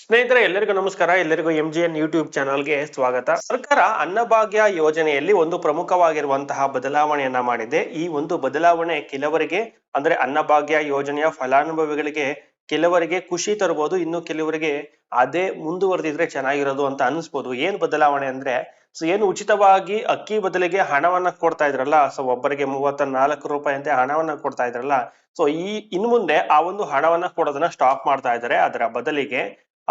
ಸ್ನೇಹಿತರೆ, ಎಲ್ಲರಿಗೂ ನಮಸ್ಕಾರ. ಎಲ್ಲರಿಗೂ ಎಂ ಜಿ ಎನ್ ಯೂಟ್ಯೂಬ್ ಚಾನಲ್ಗೆ ಸ್ವಾಗತ. ಸರ್ಕಾರ ಅನ್ನಭಾಗ್ಯ ಯೋಜನೆಯಲ್ಲಿ ಒಂದು ಪ್ರಮುಖವಾಗಿರುವಂತಹ ಬದಲಾವಣೆಯನ್ನ ಮಾಡಿದೆ. ಈ ಒಂದು ಬದಲಾವಣೆ ಕೆಲವರಿಗೆ, ಅಂದ್ರೆ ಅನ್ನಭಾಗ್ಯ ಯೋಜನೆಯ ಫಲಾನುಭವಿಗಳಿಗೆ ಕೆಲವರಿಗೆ ಖುಷಿ ತರಬಹುದು. ಇನ್ನು ಕೆಲವರಿಗೆ ಅದೇ ಮುಂದುವರೆದಿದ್ರೆ ಚೆನ್ನಾಗಿರೋದು ಅಂತ ಅನಿಸ್ಬೋದು ಏನ್ ಬದಲಾವಣೆ ಅಂದ್ರೆ, ಸೊ ಏನು ಉಚಿತವಾಗಿ ಅಕ್ಕಿ ಬದಲಿಗೆ ಹಣವನ್ನ ಕೊಡ್ತಾ ಇದ್ರಲ್ಲ, ಸೊ ಒಬ್ಬರಿಗೆ ಮೂವತ್ತ ನಾಲ್ಕು ರೂಪಾಯಿ ಅಂತೆ ಹಣವನ್ನ ಕೊಡ್ತಾ ಇದ್ರಲ್ಲ, ಸೊ ಈ ಇನ್ ಮುಂದೆ ಆ ಒಂದು ಹಣವನ್ನ ಕೊಡೋದನ್ನ ಸ್ಟಾಪ್ ಮಾಡ್ತಾ ಇದ್ದಾರೆ. ಅದರ ಬದಲಿಗೆ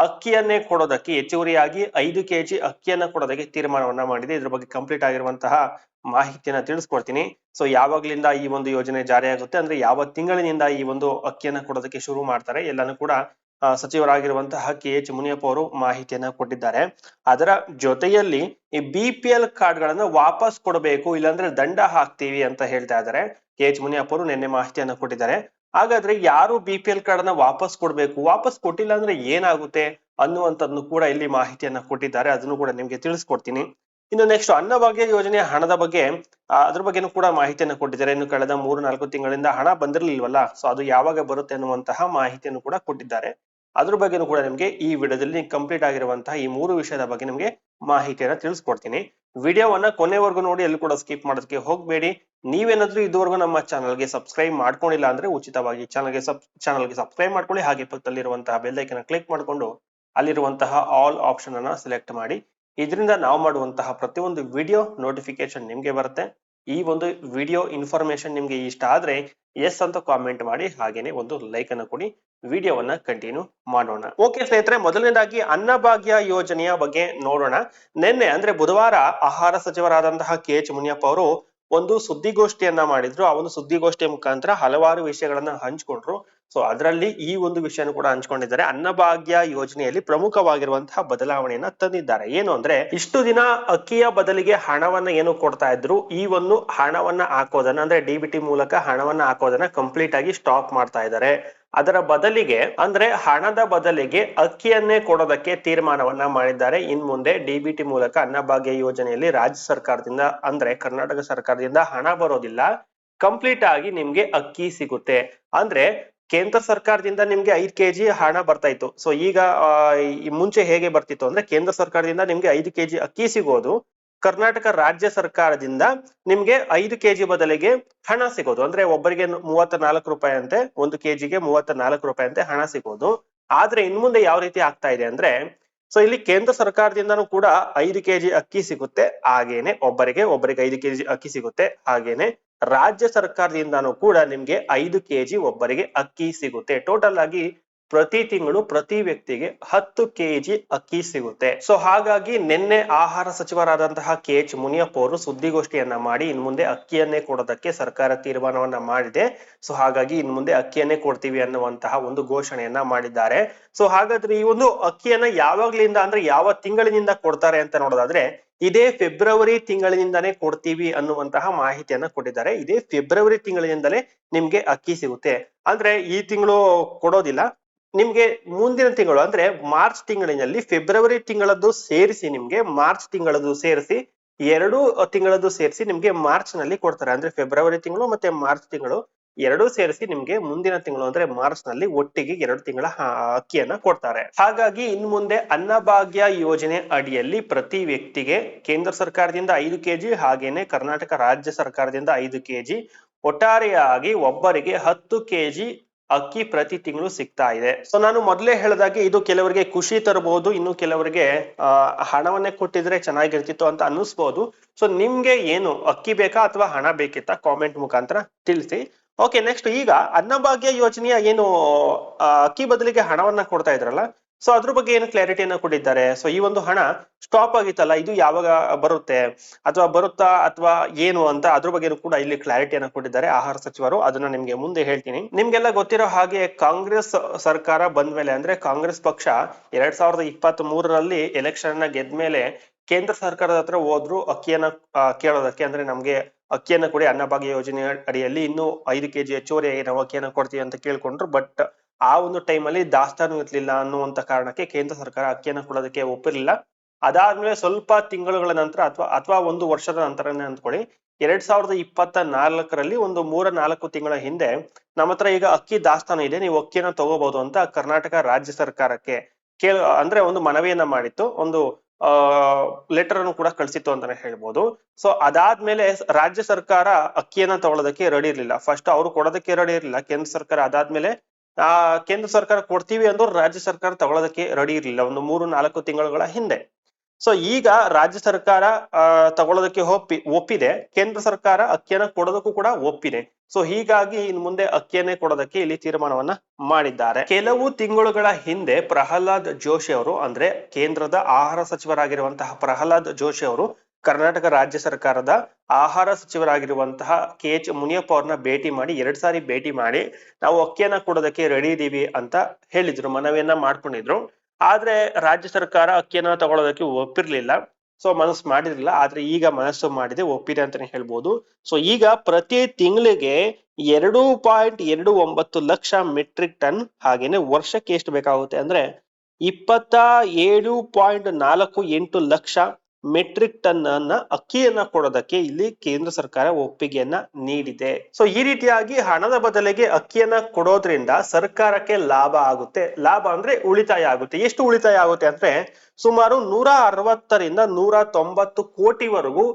ಅಕ್ಕಿಯನ್ನೇ ಕೊಡೋದಕ್ಕೆ ಹೆಚ್ಚುವರಿಯಾಗಿ ಐದು ಕೆಜಿ ಅಕ್ಕಿಯನ್ನ ಕೊಡೋದಕ್ಕೆ ತೀರ್ಮಾನವನ್ನ ಮಾಡಿದೆ. ಇದ್ರ ಬಗ್ಗೆ ಕಂಪ್ಲೀಟ್ ಆಗಿರುವಂತಹ ಮಾಹಿತಿಯನ್ನ ತಿಳಿಸ್ಕೊಡ್ತೀನಿ. ಸೊ ಯಾವಾಗ್ಲಿಂದ ಈ ಒಂದು ಯೋಜನೆ ಜಾರಿಯಾಗುತ್ತೆ ಅಂದ್ರೆ ಯಾವ ತಿಂಗಳಿನಿಂದ ಈ ಒಂದು ಅಕ್ಕಿಯನ್ನ ಕೊಡೋದಕ್ಕೆ ಶುರು ಮಾಡ್ತಾರೆ ಎಲ್ಲಾನು ಕೂಡ ಸಚಿವರಾಗಿರುವಂತಹ ಕೆ ಎಚ್ ಮುನಿಯಪ್ಪ ಅವರು ಮಾಹಿತಿಯನ್ನ ಕೊಟ್ಟಿದ್ದಾರೆ. ಅದರ ಜೊತೆಯಲ್ಲಿ ಈ ಬಿ ಪಿ ಎಲ್ ಕಾರ್ಡ್ ಗಳನ್ನ ವಾಪಸ್ ಕೊಡಬೇಕು, ಇಲ್ಲಾಂದ್ರೆ ದಂಡ ಹಾಕ್ತೀವಿ ಅಂತ ಹೇಳ್ತಾ ಇದ್ದಾರೆ. ಕೆ ಎಚ್ ಮುನಿಯಪ್ಪ ಅವರು ನಿನ್ನೆ ಮಾಹಿತಿಯನ್ನ ಕೊಟ್ಟಿದ್ದಾರೆ. ಹಾಗಾದ್ರೆ ಯಾರು ಬಿ ಪಿ ಎಲ್ ಕಾರ್ಡ್ನ ವಾಪಸ್ ಕೊಡ್ಬೇಕು? ವಾಪಸ್ ಕೊಟ್ಟಿಲ್ಲ ಅಂದ್ರೆ ಏನಾಗುತ್ತೆ ಅನ್ನುವಂಥದ್ನು ಕೂಡ ಇಲ್ಲಿ ಮಾಹಿತಿಯನ್ನ ಕೊಟ್ಟಿದ್ದಾರೆ. ಅದನ್ನು ಕೂಡ ನಿಮ್ಗೆ ತಿಳಿಸ್ಕೊಡ್ತೀನಿ. ಇನ್ನು ನೆಕ್ಸ್ಟ್ ಅನ್ನಭಾಗ್ಯ ಯೋಜನೆಯ ಹಣದ ಬಗ್ಗೆ ಅದ್ರ ಬಗ್ಗೆನೂ ಕೂಡ ಮಾಹಿತಿಯನ್ನ ಕೊಟ್ಟಿದ್ದಾರೆ. ಇನ್ನು ಕಳೆದ ಮೂರು, ನಾಲ್ಕು ತಿಂಗಳಿಂದ ಹಣ ಬಂದಿರಲಿಲ್ವಲ್ಲ ಸೊ ಅದು ಯಾವಾಗ ಬರುತ್ತೆ ಅನ್ನುವಂತಹ ಮಾಹಿತಿಯನ್ನು ಕೂಡ ಕೊಟ್ಟಿದ್ದಾರೆ. ಅದ್ರ ಬಗ್ಗೆನೂ ಕೂಡ ನಿಮ್ಗೆ ಈ ವಿಡಿಯೋದಲ್ಲಿ ಕಂಪ್ಲೀಟ್ ಆಗಿರುವಂತಹ ಈ ಮೂರು ವಿಷಯದ ಬಗ್ಗೆ ನಿಮ್ಗೆ ಮಾಹಿತಿಯನ್ನ ತಿಳಿಸ್ಕೊಡ್ತೀನಿ. ವಿಡಿಯೋವನ್ನ ಕೊನೆವರೆಗೂ ನೋಡಿ ಎಲ್ಲಿ ಕೂಡ ಸ್ಕಿಪ್ ಮಾಡೋದಕ್ಕೆ ಹೋಗ್ಬೇಡಿ. ನೀವೇನಾದ್ರೂ ಇದುವರೆಗೂ ನಮ್ಮ ಚಾನಲ್ಗೆ ಸಬ್ಸ್ಕ್ರೈಬ್ ಮಾಡ್ಕೊಂಡಿಲ್ಲ ಅಂದ್ರೆ ಉಚಿತವಾಗಿ ಚಾನಲ್ಗೆ ಸಬ್ ಚಾನಲ್ಗೆ ಸಬ್ಸ್ಕ್ರೈಬ್ ಮಾಡ್ಕೊಳ್ಳಿ. ಹಾಗೆ ಪಕ್ಕದಲ್ಲಿರುವಂತಹ ಬೆಲ್ಲೈಕನ್ನ ಕ್ಲಿಕ್ ಮಾಡ್ಕೊಂಡು ಅಲ್ಲಿರುವಂತಹ ಆಲ್ ಆಪ್ಷನ್ ಅನ್ನ ಸೆಲೆಕ್ಟ್ ಮಾಡಿ. ಇದರಿಂದ ನಾವು ಮಾಡುವಂತಹ ಪ್ರತಿಯೊಂದು ವಿಡಿಯೋ ನೋಟಿಫಿಕೇಶನ್ ನಿಮ್ಗೆ ಬರುತ್ತೆ. ಈ ಒಂದು ವಿಡಿಯೋ ಇನ್ಫಾರ್ಮೇಶನ್ ನಿಮ್ಗೆ ಇಷ್ಟ ಆದ್ರೆ ಎಸ್ ಅಂತ ಕಾಮೆಂಟ್ ಮಾಡಿ, ಹಾಗೇನೆ ಒಂದು ಲೈಕ್ ಅನ್ನು ಕೊಡಿ. ವಿಡಿಯೋವನ್ನ ಕಂಟಿನ್ಯೂ ಮಾಡೋಣ. ಓಕೆ ಸ್ನೇಹಿತರೆ, ಮೊದಲನೇದಾಗಿ ಅನ್ನಭಾಗ್ಯ ಯೋಜನೆಯ ಬಗ್ಗೆ ನೋಡೋಣ. ನಿನ್ನೆ ಅಂದ್ರೆ ಬುಧವಾರ ಆಹಾರ ಸಚಿವರಾದಂತಹ ಕೆ ಎಚ್ ಮುನಿಯಪ್ಪ ಅವರು ಒಂದು ಸುದ್ದಿಗೋಷ್ಠಿಯನ್ನ ಮಾಡಿದ್ರು. ಆ ಒಂದು ಸುದ್ದಿಗೋಷ್ಠಿಯ ಮುಖಾಂತರ ಹಲವಾರು ವಿಷಯಗಳನ್ನ ಹಂಚ್ಕೊಂಡ್ರು. ಸೊ ಅದರಲ್ಲಿ ಈ ಒಂದು ವಿಷಯನ ಕೂಡ ಹಂಚ್ಕೊಂಡಿದ್ದಾರೆ. ಅನ್ನಭಾಗ್ಯ ಯೋಜನೆಯಲ್ಲಿ ಪ್ರಮುಖವಾಗಿರುವಂತಹ ಬದಲಾವಣೆಯನ್ನ ತಂದಿದ್ದಾರೆ. ಏನು ಅಂದ್ರೆ, ಇಷ್ಟು ದಿನ ಅಕ್ಕಿಯ ಬದಲಿಗೆ ಹಣವನ್ನ ಏನು ಕೊಡ್ತಾ ಇದ್ರು, ಈ ಒಂದು ಹಣವನ್ನ ಹಾಕೋದನ್ನ, ಅಂದ್ರೆ ಡಿ ಬಿ ಮೂಲಕ ಹಣವನ್ನ ಹಾಕೋದನ್ನ ಕಂಪ್ಲೀಟ್ ಆಗಿ ಸ್ಟಾಪ್ ಮಾಡ್ತಾ ಇದ್ದಾರೆ. ಅದರ ಬದಲಿಗೆ, ಅಂದ್ರೆ ಹಣದ ಬದಲಿಗೆ ಅಕ್ಕಿಯನ್ನೇ ಕೊಡೋದಕ್ಕೆ ತೀರ್ಮಾನವನ್ನ ಮಾಡಿದ್ದಾರೆ. ಇನ್ ಮುಂದೆ ಡಿಬಿಟಿ ಮೂಲಕ ಅನ್ನಭಾಗ್ಯ ಯೋಜನೆಯಲ್ಲಿ ರಾಜ್ಯ ಸರ್ಕಾರದಿಂದ, ಅಂದ್ರೆ ಕರ್ನಾಟಕ ಸರ್ಕಾರದಿಂದ ಹಣ ಬರೋದಿಲ್ಲ. ಕಂಪ್ಲೀಟ್ ಆಗಿ ನಿಮ್ಗೆ ಅಕ್ಕಿ ಸಿಗುತ್ತೆ. ಅಂದ್ರೆ ಕೇಂದ್ರ ಸರ್ಕಾರದಿಂದ ನಿಮ್ಗೆ ಐದ್ ಕೆಜಿ ಹಣ ಬರ್ತಾ ಇತ್ತು. ಸೊ ಈಗ ಮುಂಚೆ ಹೇಗೆ ಬರ್ತಿತ್ತು ಅಂದ್ರೆ ಕೇಂದ್ರ ಸರ್ಕಾರದಿಂದ ನಿಮ್ಗೆ ಐದು ಕೆಜಿ ಅಕ್ಕಿ ಸಿಗೋದು, ಕರ್ನಾಟಕ ರಾಜ್ಯ ಸರ್ಕಾರದಿಂದ ನಿಮ್ಗೆ ಐದು ಕೆಜಿ ಬದಲಿಗೆ ಹಣ ಸಿಗೋದು. ಅಂದ್ರೆ ಒಬ್ಬರಿಗೆ ಮೂವತ್ತ ನಾಲ್ಕು ರೂಪಾಯಿ ಅಂತೆ ಒಂದು ಕೆಜಿಗೆ ಮೂವತ್ತ ನಾಲ್ಕು ರೂಪಾಯಿ ಅಂತೆ ಹಣ ಸಿಗೋದು. ಆದ್ರೆ ಇನ್ ಮುಂದೆ ಯಾವ ರೀತಿ ಆಗ್ತಾ ಇದೆ ಅಂದ್ರೆ ಸೊ ಇಲ್ಲಿ ಕೇಂದ್ರ ಸರ್ಕಾರದಿಂದನು ಕೂಡ ಐದು ಕೆಜಿ ಅಕ್ಕಿ ಸಿಗುತ್ತೆ, ಹಾಗೇನೆ ಒಬ್ಬರಿಗೆ ಒಬ್ಬರಿಗೆ ಐದು ಕೆಜಿ ಅಕ್ಕಿ ಸಿಗುತ್ತೆ, ಹಾಗೇನೆ ರಾಜ್ಯ ಸರ್ಕಾರದಿಂದನೂ ಕೂಡ ನಿಮ್ಗೆ ಐದು ಕೆಜಿ ಒಬ್ಬರಿಗೆ ಅಕ್ಕಿ ಸಿಗುತ್ತೆ. ಟೋಟಲ್ ಆಗಿ ಪ್ರತಿ ತಿಂಗಳು ಪ್ರತಿ ವ್ಯಕ್ತಿಗೆ ಹತ್ತು ಕೆಜಿ ಅಕ್ಕಿ ಸಿಗುತ್ತೆ. ಸೊ ಹಾಗಾಗಿ ನಿನ್ನೆ ಆಹಾರ ಸಚಿವರಾದಂತಹ ಕೆ ಎಚ್ ಮುನಿಯಪ್ಪ ಅವರು ಸುದ್ದಿಗೋಷ್ಠಿಯನ್ನ ಮಾಡಿ ಇನ್ ಮುಂದೆ ಅಕ್ಕಿಯನ್ನೇ ಕೊಡೋದಕ್ಕೆ ಸರ್ಕಾರ ತೀರ್ಮಾನವನ್ನ ಮಾಡಿದೆ. ಸೊ ಹಾಗಾಗಿ ಇನ್ ಮುಂದೆ ಅಕ್ಕಿಯನ್ನೇ ಕೊಡ್ತೀವಿ ಅನ್ನುವಂತಹ ಒಂದು ಘೋಷಣೆಯನ್ನ ಮಾಡಿದ್ದಾರೆ. ಸೊ ಹಾಗಾದ್ರೆ ಈ ಒಂದು ಅಕ್ಕಿಯನ್ನ ಯಾವಾಗ್ಲಿಂದ ಅಂದ್ರೆ ಯಾವ ತಿಂಗಳಿನಿಂದ ಕೊಡ್ತಾರೆ ಅಂತ ನೋಡೋದಾದ್ರೆ ಇದೇ ಫೆಬ್ರವರಿ ತಿಂಗಳಿನಿಂದಾನೇ ಕೊಡ್ತೀವಿ ಅನ್ನುವಂತಹ ಮಾಹಿತಿಯನ್ನ ಕೊಟ್ಟಿದ್ದಾರೆ. ಇದೇ ಫೆಬ್ರವರಿ ತಿಂಗಳಿನಿಂದಲೇ ನಿಮ್ಗೆ ಅಕ್ಕಿ ಸಿಗುತ್ತೆ. ಅಂದ್ರೆ ಈ ತಿಂಗಳು ಕೊಡೋದಿಲ್ಲ. ನಿಮ್ಗೆ ಮುಂದಿನ ತಿಂಗಳು, ಅಂದ್ರೆ ಮಾರ್ಚ್ ತಿಂಗಳಿನಲ್ಲಿ ಫೆಬ್ರವರಿ ತಿಂಗಳದ್ದು ಸೇರಿಸಿ ನಿಮ್ಗೆ, ಮಾರ್ಚ್ ತಿಂಗಳದ್ದು ಸೇರಿಸಿ, ಎರಡು ತಿಂಗಳದ್ದು ಸೇರಿಸಿ ನಿಮ್ಗೆ ಮಾರ್ಚ್ನಲ್ಲಿ ಕೊಡ್ತಾರೆ. ಅಂದ್ರೆ ಫೆಬ್ರವರಿ ತಿಂಗಳು ಮತ್ತೆ ಮಾರ್ಚ್ ತಿಂಗಳು ಎರಡು ಸೇರಿಸಿ ನಿಮ್ಗೆ ಮುಂದಿನ ತಿಂಗಳು, ಅಂದ್ರೆ ಮಾರ್ಚ್ನಲ್ಲಿ ಒಟ್ಟಿಗೆ ಎರಡು ತಿಂಗಳ ಅಕ್ಕಿಯನ್ನ ಕೊಡ್ತಾರೆ. ಹಾಗಾಗಿ ಇನ್ ಮುಂದೆ ಅನ್ನಭಾಗ್ಯ ಯೋಜನೆ ಅಡಿಯಲ್ಲಿ ಪ್ರತಿ ವ್ಯಕ್ತಿಗೆ ಕೇಂದ್ರ ಸರ್ಕಾರದಿಂದ ಐದು ಕೆಜಿ ಹಾಗೇನೆ ಕರ್ನಾಟಕ ರಾಜ್ಯ ಸರ್ಕಾರದಿಂದ ಐದು ಕೆಜಿ ಒಟ್ಟಾರೆಯಾಗಿ ಒಬ್ಬರಿಗೆ ಹತ್ತು ಕೆಜಿ ಅಕ್ಕಿ ಪ್ರತಿ ತಿಂಗಳು ಸಿಗ್ತಾ ಇದೆ. ಸೊ ನಾನು ಮೊದಲೇ ಹೇಳಿದಾಗೆ ಇದು ಕೆಲವರಿಗೆ ಖುಷಿ ತರಬಹುದು, ಇನ್ನು ಕೆಲವರಿಗೆ ಹಣವನ್ನೇ ಕೊಟ್ಟಿದ್ರೆ ಚೆನ್ನಾಗಿರ್ತಿತ್ತು ಅಂತ ಅನ್ನಿಸ್ಬೋದು. ಸೊ ನಿಮ್ಗೆ ಏನು ಅಕ್ಕಿ ಬೇಕಾ ಅಥವಾ ಹಣ ಬೇಕಿತ್ತಾ ಕಾಮೆಂಟ್ ಮುಖಾಂತರ ತಿಳಿಸಿ. ಓಕೆ ನೆಕ್ಸ್ಟ್ ಈಗ ಅನ್ನಭಾಗ್ಯ ಯೋಜನೆಯ ಏನು ಅಕ್ಕಿ ಬದಲಿಗೆ ಹಣವನ್ನ ಕೊಡ್ತಾ ಇದ್ರಲ್ಲ ಸೊ ಅದ್ರ ಬಗ್ಗೆ ಏನು ಕ್ಲಾರಿಟಿಯನ್ನ ಕೊಟ್ಟಿದ್ದಾರೆ? ಸೊ ಈ ಒಂದು ಹಣ ಸ್ಟಾಪ್ ಆಗಿತ್ತಲ್ಲ, ಇದು ಯಾವಾಗ ಬರುತ್ತೆ? ಅಥವಾ ಬರುತ್ತಾ ಅಥವಾ ಏನು ಅಂತ ಅದ್ರ ಬಗ್ಗೆನೂ ಕೂಡ ಇಲ್ಲಿ ಕ್ಲಾರಿಟಿಯನ್ನ ಕೊಟ್ಟಿದ್ದಾರೆ ಆಹಾರ ಸಚಿವರು. ಅದನ್ನ ನಿಮ್ಗೆ ಮುಂದೆ ಹೇಳ್ತೀನಿ. ನಿಮ್ಗೆಲ್ಲ ಗೊತ್ತಿರೋ ಹಾಗೆ ಕಾಂಗ್ರೆಸ್ ಸರ್ಕಾರ ಬಂದ ಮೇಲೆ ಅಂದ್ರೆ ಕಾಂಗ್ರೆಸ್ ಪಕ್ಷ ಎರಡ್ ಸಾವಿರದ ಇಪ್ಪತ್ತ್ ಮೂರರಲ್ಲಿ ಎಲೆಕ್ಷನ್ನ ಗೆದ್ಮೇಲೆ ಕೇಂದ್ರ ಸರ್ಕಾರದ ಹತ್ರ ಹೋದ್ರು ಅಕ್ಕಿಯನ್ನ ಕೇಳೋದಕ್ಕೆ ಅಂದ್ರೆ ನಮ್ಗೆ ಅಕ್ಕಿಯನ್ನ ಕೊಡಿ, ಅನ್ನಭಾಗ್ಯ ಯೋಜನೆ ಅಡಿಯಲ್ಲಿ ಇನ್ನೂ ಐದು ಕೆಜಿ ಹೆಚ್ಚುವರಿಯಾಗಿ ನಾವು ಅಕ್ಕಿಯನ್ನ ಕೊಡ್ತೀವಿ ಅಂತ ಕೇಳ್ಕೊಂಡ್ರು. ಬಟ್ ಆ ಒಂದು ಟೈಮಲ್ಲಿ ದಾಸ್ತಾನು ಇರ್ಲಿಲ್ಲ ಅನ್ನುವಂತ ಕಾರಣಕ್ಕೆ ಕೇಂದ್ರ ಸರ್ಕಾರ ಅಕ್ಕಿಯನ್ನು ಕೊಡೋದಕ್ಕೆ ಒಪ್ಪಿರಲಿಲ್ಲ. ಅದಾದ್ಮೇಲೆ ಸ್ವಲ್ಪ ತಿಂಗಳುಗಳ ನಂತರ ಅಥವಾ ಅಥವಾ ಒಂದು ವರ್ಷದ ನಂತರನೇ ಅಂದ್ಕೊಳ್ಳಿ, ಎರಡ್ ಸಾವಿರದ ಇಪ್ಪತ್ತ ನಾಲ್ಕರಲ್ಲಿ ಒಂದು ಮೂರ ನಾಲ್ಕು ತಿಂಗಳ ಹಿಂದೆ ನಮ್ಮ ಹತ್ರ ಈಗ ಅಕ್ಕಿ ದಾಸ್ತಾನು ಇದೆ, ನೀವು ಅಕ್ಕಿಯನ್ನು ತಗೋಬಹುದು ಅಂತ ಕರ್ನಾಟಕ ರಾಜ್ಯ ಸರ್ಕಾರಕ್ಕೆ ಕೇಳ, ಅಂದ್ರೆ ಒಂದು ಮನವಿಯನ್ನ ಮಾಡಿತ್ತು. ಒಂದು, ಆ ಲೆಟರ್ ಅನ್ನು ಕೂಡ ಕಳಿಸಿತ್ತು ಅಂತಾನೆ ಹೇಳ್ಬೋದು. ಸೊ ಅದಾದ್ಮೇಲೆ ರಾಜ್ಯ ಸರ್ಕಾರ ಅಕ್ಕಿಯನ್ನ ತಗೊಳ್ಳೋದಕ್ಕೆ ರೆಡಿ ಇರ್ಲಿಲ್ಲ. ಫಸ್ಟ್ ಅವರು ಕೊಡೋದಕ್ಕೆ ರೆಡಿ ಇರಲಿಲ್ಲ. ಕೇಂದ್ರ ಸರ್ಕಾರ ಅದಾದ್ಮೇಲೆ ಆ, ಕೇಂದ್ರ ಸರ್ಕಾರ ಕೊಡ್ತೀವಿ ಅಂದ್ರು ರಾಜ್ಯ ಸರ್ಕಾರ ತಗೊಳ್ಳೋದಕ್ಕೆ ರೆಡಿ ಇರ್ಲಿಲ್ಲ. ಒಂದು ಮೂರು ನಾಲ್ಕು ತಿಂಗಳುಗಳ ಹಿಂದೆ. ಸೊ ಈಗ ರಾಜ್ಯ ಸರ್ಕಾರ ತಗೊಳ್ಳೋದಕ್ಕೆ ಒಪ್ಪಿ, ಒಪ್ಪಿದೆ. ಕೇಂದ್ರ ಸರ್ಕಾರ ಅಕ್ಕಿಯನ್ನ ಕೊಡೋದಕ್ಕೂ ಕೂಡ ಒಪ್ಪಿದೆ. ಸೊ ಹೀಗಾಗಿ ಇನ್ ಮುಂದೆ ಅಕ್ಕಿಯನ್ನೇ ಕೊಡೋದಕ್ಕೆ ಇಲ್ಲಿ ತೀರ್ಮಾನವನ್ನ ಮಾಡಿದ್ದಾರೆ. ಕೆಲವು ತಿಂಗಳುಗಳ ಹಿಂದೆ ಪ್ರಹ್ಲಾದ್ ಜೋಶಿ ಅವರು, ಅಂದ್ರೆ ಕೇಂದ್ರದ ಆಹಾರ ಸಚಿವರಾಗಿರುವಂತಹ ಪ್ರಹ್ಲಾದ್ ಜೋಶಿ ಅವರು ಕರ್ನಾಟಕ ರಾಜ್ಯ ಸರ್ಕಾರದ ಆಹಾರ ಸಚಿವರಾಗಿರುವಂತಹ ಕೆ ಎಚ್ ಮುನಿಯಪ್ಪ ಅವ್ರನ್ನ ಭೇಟಿ ಮಾಡಿ, ಎರಡ್ ಸಾರಿ ಭೇಟಿ ಮಾಡಿ ನಾವು ಅಕ್ಕಿಯನ್ನ ಕೊಡೋದಕ್ಕೆ ರೆಡಿ ಇದೀವಿ ಅಂತ ಹೇಳಿದ್ರು, ಮನವಿಯನ್ನ ಮಾಡ್ಕೊಂಡಿದ್ರು. ಆದ್ರೆ ರಾಜ್ಯ ಸರ್ಕಾರ ಅಕ್ಕಿಯನ್ನ ತಗೊಳ್ಳೋದಕ್ಕೆ ಒಪ್ಪಿರ್ಲಿಲ್ಲ. ಸೊ ಮನಸ್ಸು ಮಾಡಿರ್ಲಿಲ್ಲ. ಆದ್ರೆ ಈಗ ಮನಸ್ಸು ಮಾಡಿದೆ, ಒಪ್ಪಿದೆ ಅಂತಾನೆ ಹೇಳ್ಬೋದು. ಸೊ ಈಗ ಪ್ರತಿ ತಿಂಗಳಿಗೆ ಎರಡು ಪಾಯಿಂಟ್ ಎರಡು ಒಂಬತ್ತು ಲಕ್ಷ ಮೆಟ್ರಿಕ್ ಟನ್ ಹಾಗೇನೆ ವರ್ಷಕ್ಕೆ ಎಷ್ಟು ಬೇಕಾಗುತ್ತೆ ಅಂದ್ರೆ ಇಪ್ಪತ್ತ ಏಳು ಪಾಯಿಂಟ್ ನಾಲ್ಕು ಎಂಟು ಲಕ್ಷ ಮೆಟ್ರಿಕ್ ಟನ್ ಅನ್ನ ಅಕ್ಕಿಯನ್ನ ಕೊಡೋದಕ್ಕೆ ಇಲ್ಲಿ ಕೇಂದ್ರ ಸರ್ಕಾರ ಒಪ್ಪಿಗೆಯನ್ನ ನೀಡಿದೆ. ಸೊ ಈ ರೀತಿಯಾಗಿ ಹಣದ ಬದಲಿಗೆ ಅಕ್ಕಿಯನ್ನ ಕೊಡೋದ್ರಿಂದ ಸರ್ಕಾರಕ್ಕೆ ಲಾಭ ಆಗುತ್ತೆ. ಲಾಭ ಅಂದ್ರೆ ಉಳಿತಾಯ ಆಗುತ್ತೆ. ಎಷ್ಟು ಉಳಿತಾಯ ಆಗುತ್ತೆ ಅಂದ್ರೆ ಸುಮಾರು ನೂರ ಅರವತ್ತರಿಂದ ನೂರ ತೊಂಬತ್ತು ಕೋಟಿವರೆಗೂ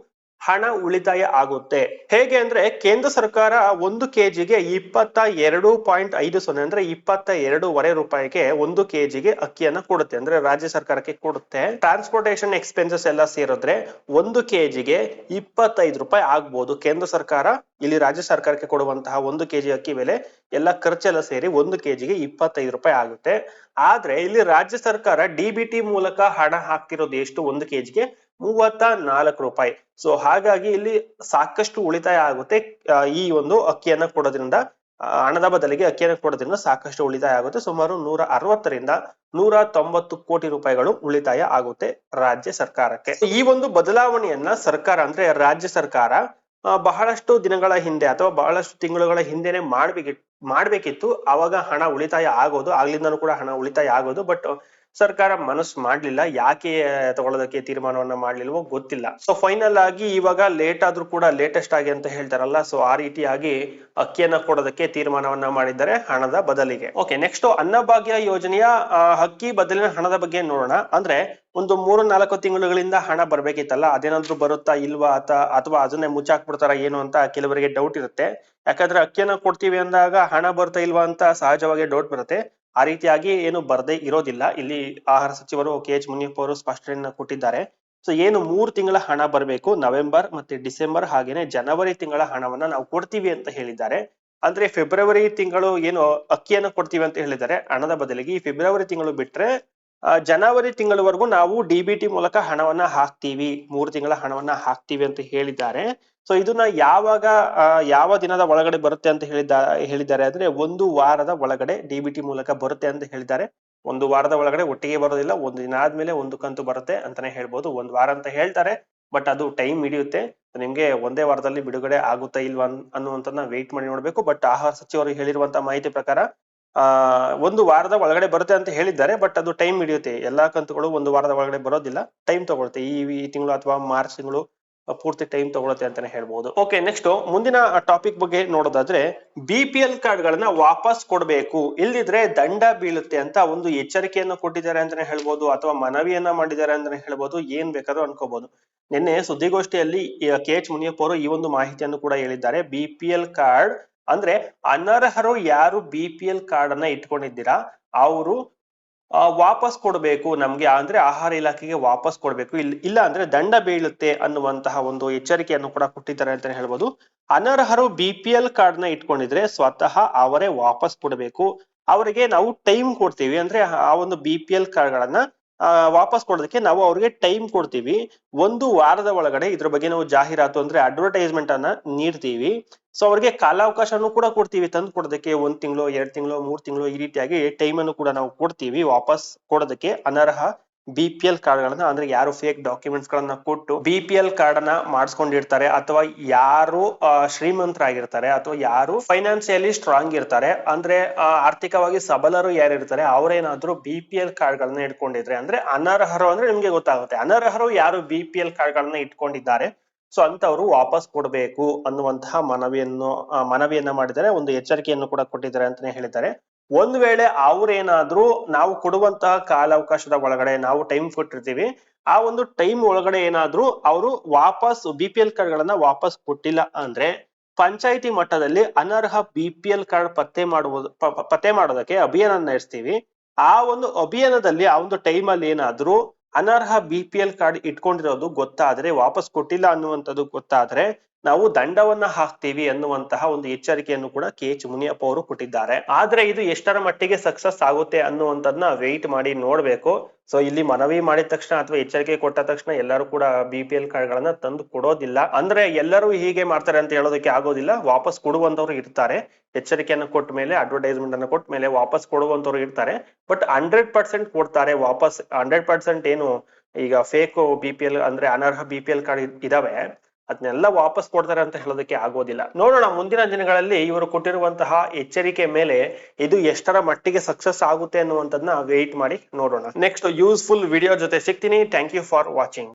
ಹಣ ಉಳಿತಾಯ ಆಗುತ್ತೆ. ಹೇಗೆ ಅಂದ್ರೆ ಕೇಂದ್ರ ಸರ್ಕಾರ ಒಂದು ಕೆಜಿಗೆ ಇಪ್ಪತ್ತ ಎರಡು ಪಾಯಿಂಟ್ ಐದು ಸೊನ್ನೆ ಅಂದ್ರೆ ಇಪ್ಪತ್ತ ಎರಡೂವರೆ ರೂಪಾಯಿಗೆ ಒಂದು ಕೆಜಿಗೆ ಅಕ್ಕಿಯನ್ನ ಕೊಡುತ್ತೆ ಅಂದ್ರೆ ರಾಜ್ಯ ಸರ್ಕಾರಕ್ಕೆ ಕೊಡುತ್ತೆ. ಟ್ರಾನ್ಸ್ಪೋರ್ಟೇಷನ್ ಎಕ್ಸ್ಪೆನ್ಸಸ್ ಎಲ್ಲ ಸೇರಿದ್ರೆ ಒಂದು ಕೆಜಿಗೆ ಇಪ್ಪತ್ತೈದು ರೂಪಾಯಿ ಆಗ್ಬೋದು. ಕೇಂದ್ರ ಸರ್ಕಾರ, ಇಲ್ಲಿ ರಾಜ್ಯ ಸರ್ಕಾರಕ್ಕೆ ಕೊಡುವಂತಹ ಒಂದು ಕೆಜಿ ಅಕ್ಕಿ ಬೆಲೆ ಎಲ್ಲ ಖರ್ಚೆಲ್ಲ ಸೇರಿ ಒಂದು ಕೆಜಿಗೆ ಇಪ್ಪತ್ತೈದು ರೂಪಾಯಿ ಆಗುತ್ತೆ. ಆದ್ರೆ ಇಲ್ಲಿ ರಾಜ್ಯ ಸರ್ಕಾರ ಡಿ ಬಿ ಟಿ ಮೂಲಕ ಹಣ ಹಾಕ್ತಿರೋದು ಎಷ್ಟು? ಒಂದು ಕೆಜಿಗೆ ಮೂವತ್ತ ನಾಲ್ಕು ರೂಪಾಯಿ. ಸೊ ಹಾಗಾಗಿ ಇಲ್ಲಿ ಸಾಕಷ್ಟು ಉಳಿತಾಯ ಆಗುತ್ತೆ. ಈ ಒಂದು ಅಕ್ಕಿಯನ್ನ ಕೊಡೋದ್ರಿಂದ ಹಣದ ಬದಲಿಗೆ ಅಕ್ಕಿಯನ್ನ ಕೊಡೋದ್ರಿಂದ ಸಾಕಷ್ಟು ಉಳಿತಾಯ ಆಗುತ್ತೆ. ಸುಮಾರು ನೂರ ಅರವತ್ತರಿಂದ ನೂರ ತೊಂಬತ್ತು ಕೋಟಿ ರೂಪಾಯಿಗಳು ಉಳಿತಾಯ ಆಗುತ್ತೆ ರಾಜ್ಯ ಸರ್ಕಾರಕ್ಕೆ. ಈ ಒಂದು ಬದಲಾವಣೆಯನ್ನ ಸರ್ಕಾರ ಅಂದ್ರೆ ರಾಜ್ಯ ಸರ್ಕಾರ ಬಹಳಷ್ಟು ದಿನಗಳ ಹಿಂದೆ ಅಥವಾ ಬಹಳಷ್ಟು ತಿಂಗಳುಗಳ ಹಿಂದೆನೆ ಮಾಡ್ಬೇಕಿತ್ತು ಮಾಡ್ಬೇಕಿತ್ತು. ಅವಾಗ ಹಣ ಉಳಿತಾಯ ಆಗೋದು, ಆಗ್ಲಿಂದನೂ ಕೂಡ ಹಣ ಉಳಿತಾಯ ಆಗೋದು, ಬಟ್ ಸರ್ಕಾರ ಮನಸ್ಸು ಮಾಡ್ಲಿಲ್ಲ, ಯಾಕೆ ತಗೊಳ್ಳೋದಕ್ಕೆ ತೀರ್ಮಾನವನ್ನ ಮಾಡ್ಲಿಲ್ವೋ ಗೊತ್ತಿಲ್ಲ. ಸೊ ಫೈನಲ್ ಆಗಿ ಇವಾಗ ಲೇಟ್ ಆದ್ರೂ ಕೂಡ ಲೇಟೆಸ್ಟ್ ಆಗಿ ಅಂತ ಹೇಳ್ತಾರಲ್ಲ ಸೊ ಆ ರೀತಿಯಾಗಿ ಅಕ್ಕಿಯನ್ನ ಕೊಡೋದಕ್ಕೆ ತೀರ್ಮಾನವನ್ನ ಮಾಡಿದ್ದಾರೆ ಹಣದ ಬದಲಿಗೆ. ಓಕೆ ನೆಕ್ಸ್ಟ್ ಅನ್ನಭಾಗ್ಯ ಯೋಜನೆಯ ಅಕ್ಕಿ ಬದಲಿನ ಹಣದ ಬಗ್ಗೆ ನೋಡೋಣ. ಅಂದ್ರೆ ಒಂದು ಮೂರು ನಾಲ್ಕು ತಿಂಗಳುಗಳಿಂದ ಹಣ ಬರ್ಬೇಕಿತ್ತಲ್ಲ, ಅದೇನಾದ್ರೂ ಬರುತ್ತಾ ಇಲ್ವಾ ಅಥ ಅಥವಾ ಅದನ್ನೇ ಮುಚ್ಚಾಕ್ಬಿಡ್ತಾರ ಏನು ಅಂತ ಕೆಲವರಿಗೆ ಡೌಟ್ ಇರುತ್ತೆ. ಯಾಕಂದ್ರೆ ಅಕ್ಕಿಯನ್ನ ಕೊಡ್ತೀವಿ ಅಂದಾಗ ಹಣ ಬರ್ತಾ ಇಲ್ವಾ ಅಂತ ಸಹಜವಾಗಿ ಡೌಟ್ ಬರುತ್ತೆ. ಆ ರೀತಿಯಾಗಿ ಏನು ಬರದೇ ಇರೋದಿಲ್ಲ. ಇಲ್ಲಿ ಆಹಾರ ಸಚಿವರು ಕೆ ಎಚ್ ಮುನಿಯಪ್ಪ ಅವರು ಸ್ಪಷ್ಟನೆಯನ್ನ ಕೊಟ್ಟಿದ್ದಾರೆ. ಸೊ ಏನು ಮೂರು ತಿಂಗಳ ಹಣ ಬರಬೇಕು, ನವೆಂಬರ್ ಮತ್ತೆ ಡಿಸೆಂಬರ್ ಹಾಗೇನೆ ಜನವರಿ ತಿಂಗಳ ಹಣವನ್ನ ನಾವು ಕೊಡ್ತೀವಿ ಅಂತ ಹೇಳಿದ್ದಾರೆ. ಅಂದ್ರೆ ಫೆಬ್ರವರಿ ತಿಂಗಳು ಏನು ಅಕ್ಕಿಯನ್ನು ಕೊಡ್ತೀವಿ ಅಂತ ಹೇಳಿದ್ದಾರೆ. ಹಣದ ಬದಲಿಗೆ ಈ ಫೆಬ್ರವರಿ ತಿಂಗಳು ಬಿಟ್ರೆ ಜನವರಿ ತಿಂಗಳವರೆಗೂ ನಾವು ಡಿ ಬಿ ಟಿ ಮೂಲಕ ಹಣವನ್ನ ಹಾಕ್ತೀವಿ, ಮೂರು ತಿಂಗಳ ಹಣವನ್ನ ಹಾಕ್ತೀವಿ ಅಂತ ಹೇಳಿದ್ದಾರೆ. ಸೊ ಇದನ್ನ ಯಾವಾಗ ಯಾವ ದಿನದ ಒಳಗಡೆ ಬರುತ್ತೆ ಅಂತ ಹೇಳಿದ, ಹೇಳಿದ್ದಾರೆ ಅಂದ್ರೆ ಒಂದು ವಾರದ ಒಳಗಡೆ ಡಿ ಮೂಲಕ ಬರುತ್ತೆ ಅಂತ ಹೇಳಿದ್ದಾರೆ. ಒಂದು ವಾರದ ಒಳಗಡೆ ಒಟ್ಟಿಗೆ ಬರೋದಿಲ್ಲ, ಒಂದು ದಿನ ಆದ್ಮೇಲೆ ಒಂದು ಕಂತು ಬರುತ್ತೆ ಅಂತಾನೆ ಹೇಳ್ಬೋದು. ಒಂದ್ ವಾರ ಅಂತ ಹೇಳ್ತಾರೆ, ಬಟ್ ಅದು ಟೈಮ್ ಹಿಡಿಯುತ್ತೆ. ನಿಮ್ಗೆ ಒಂದೇ ವಾರದಲ್ಲಿ ಬಿಡುಗಡೆ ಆಗುತ್ತಾ ಇಲ್ವಾ ಅನ್- ಅನ್ನುವಂಥದ್ದನ್ನ ವೇಟ್ ಮಾಡಿ ನೋಡ್ಬೇಕು. ಬಟ್ ಆಹಾರ ಸಚಿವರು ಹೇಳಿರುವಂತ ಮಾಹಿತಿ ಪ್ರಕಾರ, ಆ, ಒಂದು ವಾರದ ಒಳಗಡೆ ಬರುತ್ತೆ ಅಂತ ಹೇಳಿದ್ದಾರೆ, ಬಟ್ ಅದು ಟೈಮ್ ಹಿಡಿಯುತ್ತೆ. ಎಲ್ಲಾ ಕಂತುಗಳು ಒಂದು ವಾರದ ಒಳಗಡೆ ಬರೋದಿಲ್ಲ, ಟೈಮ್ ತಗೊಳುತ್ತೆ ಈ ತಿಂಗಳು ಅಥವಾ ಮಾರ್ಚ್ ತಿಂಗಳು ಪೂರ್ತಿ ಟೈಮ್ ತಗೊಳತ್ತೆ ಅಂತಾನೆ ಹೇಳ್ಬಹುದು ಓಕೆ ನೆಕ್ಸ್ಟ್ ಮುಂದಿನ ಟಾಪಿಕ್ ಬಗ್ಗೆ ನೋಡೋದಾದ್ರೆ ಬಿ ಪಿ ಎಲ್ ಕಾರ್ಡ್ ಗಳನ್ನ ವಾಪಸ್ ಕೊಡಬೇಕು. ಇಲ್ದಿದ್ರೆ ದಂಡ ಬೀಳುತ್ತೆ ಅಂತ ಒಂದು ಎಚ್ಚರಿಕೆಯನ್ನು ಕೊಟ್ಟಿದ್ದಾರೆ ಅಂತಾನೆ ಹೇಳ್ಬಹುದು ಅಥವಾ ಮನವಿಯನ್ನ ಮಾಡಿದ್ದಾರೆ ಅಂತಾನೆ ಹೇಳ್ಬಹುದು ಏನ್ ಬೇಕಾದ್ರೂ ಅನ್ಕೋಬಹುದು ನಿನ್ನೆ ಸುದ್ದಿಗೋಷ್ಠಿಯಲ್ಲಿ ಕೆ ಎಚ್ ಮುನಿಯಪ್ಪ ಅವರು ಈ ಒಂದು ಮಾಹಿತಿಯನ್ನು ಕೂಡ ಹೇಳಿದ್ದಾರೆ. ಬಿ ಪಿ ಎಲ್ ಕಾರ್ಡ್ ಅಂದ್ರೆ ಅನರ್ಹರು ಯಾರು ಬಿ ಪಿ ಎಲ್ ಕಾರ್ಡ್ ಅನ್ನ ಇಟ್ಕೊಂಡಿದ್ದೀರಾ? ಅವರು ವಾಪಸ್ ಕೊಡಬೇಕು, ನಮ್ಗೆ ಅಂದ್ರೆ ಆಹಾರ ಇಲಾಖೆಗೆ ವಾಪಸ್ ಕೊಡಬೇಕು. ಇಲ್ಲ ಇಲ್ಲ ಅಂದ್ರೆ ದಂಡ ಬೀಳುತ್ತೆ ಅನ್ನುವಂತಹ ಒಂದು ಎಚ್ಚರಿಕೆಯನ್ನು ಕೂಡ ಕೊಟ್ಟಿದ್ದಾರೆ ಅಂತಾನೆ ಹೇಳ್ಬೋದು. ಅನರ್ಹರು ಬಿ ಪಿ ಎಲ್ ಕಾರ್ಡ್ನ ಇಟ್ಕೊಂಡಿದ್ರೆ ಸ್ವತಃ ಅವರೇ ವಾಪಸ್ ಕೊಡಬೇಕು. ಅವರಿಗೆ ನಾವು ಟೈಮ್ ಕೊಡ್ತೀವಿ ಅಂದ್ರೆ ಆ ಒಂದು ಬಿ ಪಿ ಎಲ್ ಕಾರ್ಡ್ ಗಳನ್ನ ವಾಪಸ್ ಕೊಡೋದಕ್ಕೆ ನಾವು ಅವ್ರಿಗೆ ಟೈಮ್ ಕೊಡ್ತೀವಿ. ಒಂದು ವಾರದ ಒಳಗಡೆ ಇದ್ರ ಬಗ್ಗೆ ನಾವು ಜಾಹೀರಾತು ಅಂದ್ರೆ ಅಡ್ವರ್ಟೈಸ್ಮೆಂಟ್ ಅನ್ನ ನೀಡ್ತೀವಿ. ಸೊ ಅವ್ರಿಗೆ ಕಾಲಾವಕಾಶನೂ ಕೂಡ ಕೊಡ್ತೀವಿ, ತಂದು ಕೊಡೋದಕ್ಕೆ ಒಂದ್ ತಿಂಗಳು, ಎರಡ್ ತಿಂಗಳು, ಮೂರ್ ತಿಂಗಳು ಈ ರೀತಿಯಾಗಿ ಟೈಮ್ ಅನ್ನು ಕೂಡ ನಾವು ಕೊಡ್ತೀವಿ ವಾಪಸ್ ಕೊಡೋದಕ್ಕೆ ಅನರ್ಹ ಬಿ ಪಿ ಎಲ್ ಕಾರ್ಡ್ ಗಳನ್ನ ಅಂದ್ರೆ ಯಾರು ಫೇಕ್ ಡಾಕ್ಯುಮೆಂಟ್ಸ್ ಗಳನ್ನ ಕೊಟ್ಟು ಬಿ ಪಿ ಎಲ್ ಕಾರ್ಡ್ ಅನ್ನ ಮಾಡಿಸ್ಕೊಂಡಿರ್ತಾರೆ ಅಥವಾ ಯಾರು ಶ್ರೀಮಂತರಾಗಿರ್ತಾರೆ ಅಥವಾ ಯಾರು ಫೈನಾನ್ಸಿಯಲಿ ಸ್ಟ್ರಾಂಗ್ ಇರ್ತಾರೆ, ಅಂದ್ರೆ ಆರ್ಥಿಕವಾಗಿ ಸಬಲರು ಯಾರು ಇರ್ತಾರೆ ಅವರೇನಾದ್ರೂ ಬಿ ಪಿ ಎಲ್ ಕಾರ್ಡ್ ಗಳನ್ನ ಇಟ್ಕೊಂಡಿದ್ರೆ ಅಂದ್ರೆ ಅನರ್ಹರು ಅಂದ್ರೆ ನಿಮ್ಗೆ ಗೊತ್ತಾಗುತ್ತೆ. ಅನರ್ಹರು ಯಾರು ಬಿ ಪಿ ಎಲ್ ಕಾರ್ಡ್ ಗಳನ್ನ ಇಟ್ಕೊಂಡಿದ್ದಾರೆ ಸೊ ಅಂತವರು ವಾಪಸ್ ಕೊಡಬೇಕು ಅನ್ನುವಂತಹ ಮನವಿಯನ್ನು ಮನವಿಯನ್ನ ಮಾಡಿದ್ದಾರೆ. ಒಂದು ಎಚ್ಚರಿಕೆಯನ್ನು ಕೂಡ ಕೊಟ್ಟಿದ್ದಾರೆ ಅಂತಾನೆ ಹೇಳಿದ್ದಾರೆ. ಒಂದ್ ವೇಳೆ ಅವ್ರೇನಾದ್ರೂ ನಾವು ಕೊಡುವಂತಹ ಕಾಲಾವಕಾಶದ ಒಳಗಡೆ ನಾವು ಟೈಮ್ ಕೊಟ್ಟಿರ್ತೀವಿ, ಆ ಒಂದು ಟೈಮ್ ಒಳಗಡೆ ಏನಾದ್ರೂ ಅವರು ವಾಪಸ್ ಬಿ ಪಿ ಎಲ್ ಕಾರ್ಡ್ ಗಳನ್ನ ವಾಪಸ್ ಕೊಟ್ಟಿಲ್ಲ ಅಂದ್ರೆ ಪಂಚಾಯಿತಿ ಮಟ್ಟದಲ್ಲಿ ಅನರ್ಹ ಬಿ ಪಿ ಎಲ್ ಕಾರ್ಡ್ ಪತ್ತೆ ಮಾಡುವುದು ಪತ್ತೆ ಮಾಡೋದಕ್ಕೆ ಅಭಿಯಾನ ನಡೆಸ್ತೀವಿ. ಆ ಒಂದು ಅಭಿಯಾನದಲ್ಲಿ ಆ ಒಂದು ಟೈಮ್ ಅಲ್ಲಿ ಏನಾದ್ರೂ ಅನರ್ಹ ಬಿ ಪಿ ಕಾರ್ಡ್ ಇಟ್ಕೊಂಡಿರೋದು ಗೊತ್ತಾದ್ರೆ ವಾಪಸ್ ಕೊಟ್ಟಿಲ್ಲ ಅನ್ನುವಂಥದ್ದು ಗೊತ್ತಾದ್ರೆ ನಾವು ದಂಡವನ್ನ ಹಾಕ್ತೀವಿ ಅನ್ನುವಂತಹ ಒಂದು ಎಚ್ಚರಿಕೆಯನ್ನು ಕೂಡ ಕೆ ಎಚ್ ಮುನಿಯಪ್ಪ ಅವರು ಕೊಟ್ಟಿದ್ದಾರೆ. ಆದ್ರೆ ಇದು ಎಷ್ಟರ ಮಟ್ಟಿಗೆ ಸಕ್ಸಸ್ ಆಗುತ್ತೆ ಅನ್ನುವಂಥದ್ನ ವೆಯ್ಟ್ ಮಾಡಿ ನೋಡ್ಬೇಕು. ಸೊ ಇಲ್ಲಿ ಮನವಿ ಮಾಡಿದ ತಕ್ಷಣ ಅಥವಾ ಎಚ್ಚರಿಕೆ ಕೊಟ್ಟ ತಕ್ಷಣ ಎಲ್ಲರೂ ಕೂಡ ಬಿ ಪಿ ಎಲ್ ಕಾರ್ಡ್ ಗಳನ್ನ ತಂದು ಕೊಡೋದಿಲ್ಲ. ಅಂದ್ರೆ ಎಲ್ಲರೂ ಹೀಗೆ ಮಾಡ್ತಾರೆ ಅಂತ ಹೇಳೋದಕ್ಕೆ ಆಗೋದಿಲ್ಲ. ವಾಪಸ್ ಕೊಡುವಂತವ್ರು ಇರ್ತಾರೆ. ಎಚ್ಚರಿಕೆಯನ್ನು ಕೊಟ್ಟ ಮೇಲೆ ಅಡ್ವರ್ಟೈಸ್ಮೆಂಟ್ ಅನ್ನು ಕೊಟ್ಟ ಮೇಲೆ ವಾಪಸ್ ಕೊಡುವಂತವ್ರು ಇರ್ತಾರೆ. ಬಟ್ ಹಂಡ್ರೆಡ್ ಪರ್ಸೆಂಟ್ ಕೊಡ್ತಾರೆ ವಾಪಸ್. ಹಂಡ್ರೆಡ್ ಪರ್ಸೆಂಟ್ ಏನು ಈಗ ಫೇಕ್ ಬಿ ಪಿ ಎಲ್ ಅಂದ್ರೆ ಅನರ್ಹ ಬಿ ಪಿ ಎಲ್ ಕಾರ್ಡ್ ಇದಾವೆ ಅದನ್ನೆಲ್ಲ ವಾಪಸ್ ಕೊಡ್ತಾರೆ ಅಂತ ಹೇಳೋದಕ್ಕೆ ಆಗೋದಿಲ್ಲ. ನೋಡೋಣ, ಮುಂದಿನ ದಿನಗಳಲ್ಲಿ ಇವರು ಕೊಟ್ಟಿರುವಂತಹ ಎಚ್ಚರಿಕೆ ಮೇಲೆ ಇದು ಎಷ್ಟರ ಮಟ್ಟಿಗೆ ಸಕ್ಸಸ್ ಆಗುತ್ತೆ ಅನ್ನುವಂಥದ್ನ ವೆಯ್ಟ್ ಮಾಡಿ ನೋಡೋಣ. ನೆಕ್ಸ್ಟ್ ಯೂಸ್ಫುಲ್ ವಿಡಿಯೋ ಜೊತೆ ಸಿಗ್ತೀನಿ. Thank you for watching